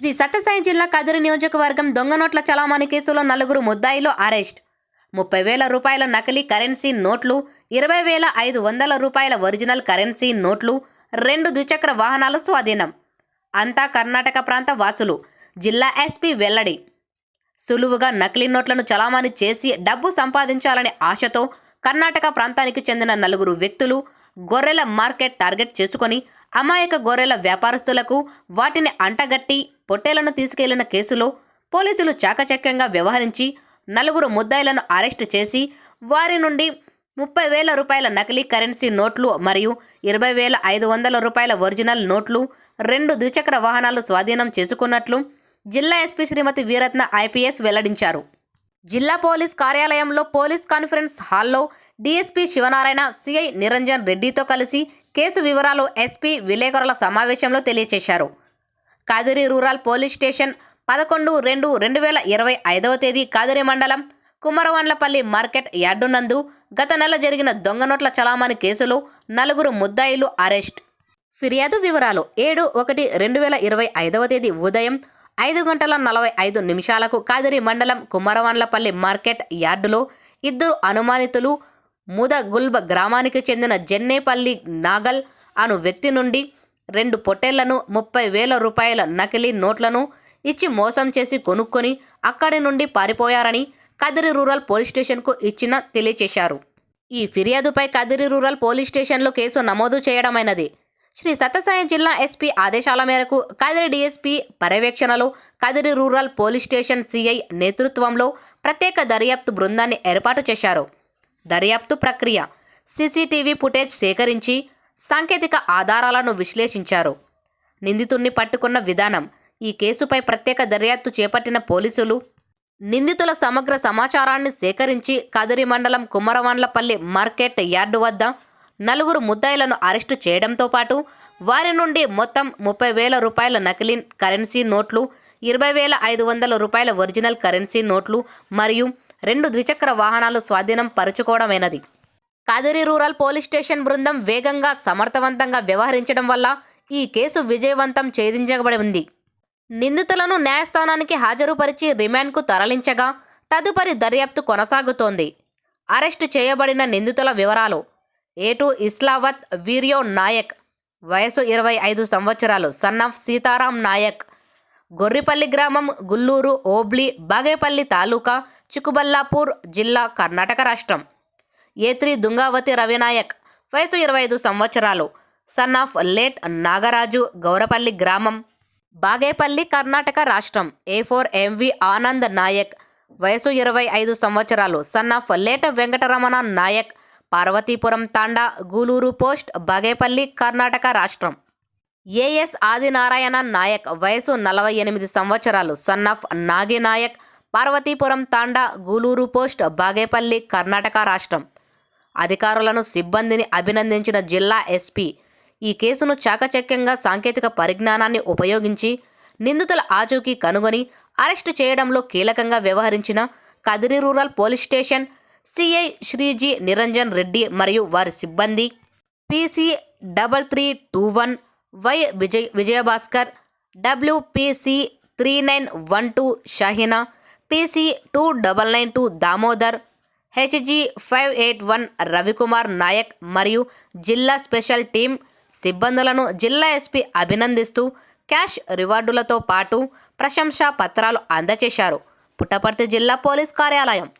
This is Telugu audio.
శ్రీ సత్యసాయి జిల్లా కదిరి నియోజకవర్గం దొంగ నోట్ల చలామణి కేసులో నలుగురు ముద్దాయిలు అరెస్ట్. ముప్పై వేల రూపాయల నకిలీ కరెన్సీ నోట్లు ఇరవై వేల ఐదు వందల రూపాయల ఒరిజినల్ కరెన్సీ నోట్లు రెండు ద్విచక్ర వాహనాల స్వాధీనం. అంతా కర్ణాటక ప్రాంత వాసులు. జిల్లా ఎస్పీ వెల్లడి. సులువుగా నకిలీ నోట్లను చలామణి చేసి డబ్బు సంపాదించాలనే ఆశతో కర్ణాటక ప్రాంతానికి చెందిన నలుగురు వ్యక్తులు గొర్రెల మార్కెట్ టార్గెట్ చేసుకొని అమాయక గొర్రెల వ్యాపారస్తులకు వాటిని అంటగట్టి పొట్టేలను తీసుకెళ్ళిన కేసులో పోలీసులు చాకచక్యంగా వ్యవహరించి నలుగురు ముద్దాయిలను అరెస్టు చేసి వారి నుండి ముప్పై వేల రూపాయల నకిలీ కరెన్సీ నోట్లు మరియు ఇరవై వేల ఐదు వందల రూపాయల ఒరిజినల్ నోట్లు రెండు ద్విచక్ర వాహనాలు స్వాధీనం చేసుకున్నట్లు జిల్లా ఎస్పీ శ్రీమతి వీరత్న ఐపీఎస్ వెల్లడించారు. జిల్లా పోలీస్ కార్యాలయంలో పోలీస్ కాన్ఫరెన్స్ హాల్లో డీఎస్పీ శివనారాయణ సిఐ నిరంజన్ రెడ్డితో కలిసి కేసు వివరాలు ఎస్పీ విలేకరుల సమావేశంలో తెలియజేశారు. కాదిరి రూరల్ పోలీస్ స్టేషన్ పదకొండు రెండు రెండు వేల ఇరవై ఐదవ తేదీ కాదిరి మండలం కుమరవాన్లపల్లి మార్కెట్ యార్డు నందు గత నెల జరిగిన దొంగ నోట్ల చలామణి కేసులో నలుగురు ముద్దాయిలు అరెస్ట్. ఫిర్యాదు వివరాలు ఏడు ఒకటి రెండు వేల ఇరవై ఐదవ తేదీ ఉదయం ఐదు గంటల నలభై ఐదు నిమిషాలకు కాదిరి మండలం కుమ్మరవాన్లపల్లి మార్కెట్ యార్డులో ఇద్దరు అనుమానితులు ముదగుల్బ గ్రామానికి చెందిన జన్నేపల్లి నాగల్ అను వ్యక్తి నుండి రెండు పొట్టేళ్ళను ముప్పై వేల రూపాయల నకిలీ నోట్లను ఇచ్చి మోసం చేసి కొనుక్కొని అక్కడి నుండి పారిపోయారని కదిరి రూరల్ పోలీస్ స్టేషన్కు ఇచ్చిన తెలియచేశారు. ఈ ఫిర్యాదుపై కదిరి రూరల్ పోలీస్ స్టేషన్లో కేసు నమోదు చేయడమైనది. శ్రీ సత్యసాయి జిల్లా ఎస్పీ ఆదేశాల మేరకు కదిరి డీఎస్పీ పర్యవేక్షణలో Kadiri rural police station CI నేతృత్వంలో ప్రత్యేక దర్యాప్తు బృందాన్ని ఏర్పాటు చేశారు. దర్యాప్తు ప్రక్రియ సీసీటీవీ ఫుటేజ్ సేకరించి సాంకేతిక ఆధారాలను విశ్లేషించారు. నిందితుణ్ణి పట్టుకున్న విధానం ఈ కేసుపై ప్రత్యేక దర్యాప్తు చేపట్టిన పోలీసులు నిందితుల సమగ్ర సమాచారాన్ని సేకరించి కదిరి మండలం కుమ్మరవాన్లపల్లి మార్కెట్ యార్డు వద్ద నలుగురు ముద్దాయిలను అరెస్టు చేయడంతో పాటు వారి నుండి మొత్తం ముప్పై వేల రూపాయల నకిలీ కరెన్సీ నోట్లు ఇరవై వేల ఐదు వందల రూపాయల ఒరిజినల్ కరెన్సీ నోట్లు మరియు రెండు ద్విచక్ర వాహనాలు స్వాధీనం పరుచుకోవడమైనది. కాదిరి రూరల్ పోలీస్ స్టేషన్ బృందం వేగంగా సమర్థవంతంగా వ్యవహరించడం వల్ల ఈ కేసు విజయవంతం ఛేదించబడి ఉంది. నిందితులను న్యాయస్థానానికి హాజరుపరిచి రిమాండ్కు తరలించగా తదుపరి దర్యాప్తు కొనసాగుతోంది. అరెస్టు చేయబడిన నిందితుల వివరాలు. ఏటు ఇస్లావత్ వీర్యో నాయక్ వయసు ఇరవై ఐదు సంవత్సరాలు సన్ ఆఫ్ సీతారాం నాయక్. గొర్రిపల్లి గ్రామం గుల్లూరు ఓబ్లీ బాగేపల్లి తాలూకా చిక్కుబల్లాపూర్ జిల్లా కర్ణాటక రాష్ట్రం. A three Dungavathi Ravinayak. వయసు ఇరవై ఐదు సంవత్సరాలు. Son of late Nagaraju Gowrapalli గ్రామం. బాగేపల్లి కర్ణాటక రాష్ట్రం. A four MV Anand Nayak. వయసు ఇరవై ఐదు సంవత్సరాలు. Son of late Venkataramana Nayak. Parvathipuram Thanda Guluru post Bagepalli Karnataka రాష్ట్రం. ఏఎస్ ఆదినారాయణ నాయక్. వయసు నలభై ఎనిమిది సంవత్సరాలు. Son of Nagi Naik Parvathipuram Thanda Guluru post Bagepalli Karnataka రాష్ట్రం. అధికారులను సిబ్బందిని అభినందించిన జిల్లా ఎస్పీ. ఈ కేసును చాకచక్యంగా సాంకేతిక పరిజ్ఞానాన్ని ఉపయోగించి నిందితుల ఆచూకీ కనుగొని అరెస్టు చేయడంలో కీలకంగా వ్యవహరించిన Kadiri rural police station CI Shriji Niranjan Reddy మరియు వారి సిబ్బంది PC double three two one Y Vijay Vijayabhaskar WPC three nine one two Shahina PC two double nine two Damodar HG five eight one Ravikumar Nayak మరియు జిల్లా స్పెషల్ టీం సిబ్బందులను జిల్లా ఎస్పీ అభినందిస్తూ క్యాష్ రివార్డులతో పాటు ప్రశంసా పత్రాలు అందజేశారు. పుట్టపర్తి జిల్లా పోలీస్ కార్యాలయం.